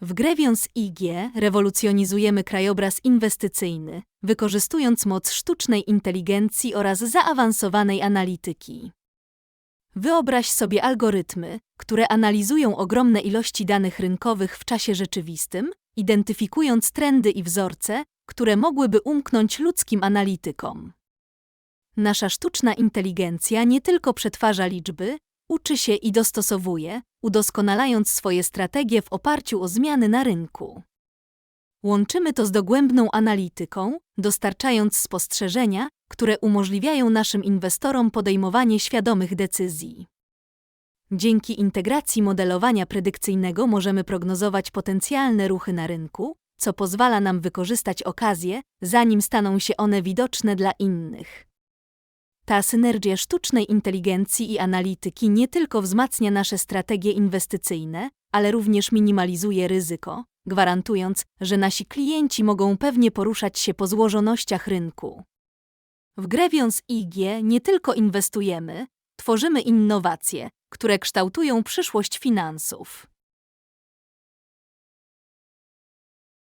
W Grevions IG rewolucjonizujemy krajobraz inwestycyjny, wykorzystując moc sztucznej inteligencji oraz zaawansowanej analityki. Wyobraź sobie algorytmy, które analizują ogromne ilości danych rynkowych w czasie rzeczywistym, identyfikując trendy i wzorce, które mogłyby umknąć ludzkim analitykom. Nasza sztuczna inteligencja nie tylko przetwarza liczby, uczy się i dostosowuje, udoskonalając swoje strategie w oparciu o zmiany na rynku. Łączymy to z dogłębną analityką, dostarczając spostrzeżenia, które umożliwiają naszym inwestorom podejmowanie świadomych decyzji. Dzięki integracji modelowania predykcyjnego możemy prognozować potencjalne ruchy na rynku, co pozwala nam wykorzystać okazje, zanim staną się one widoczne dla innych. Ta synergia sztucznej inteligencji i analityki nie tylko wzmacnia nasze strategie inwestycyjne, ale również minimalizuje ryzyko, gwarantując, że nasi klienci mogą pewnie poruszać się po złożonościach rynku. W Grevions IG nie tylko inwestujemy, tworzymy innowacje, które kształtują przyszłość finansów.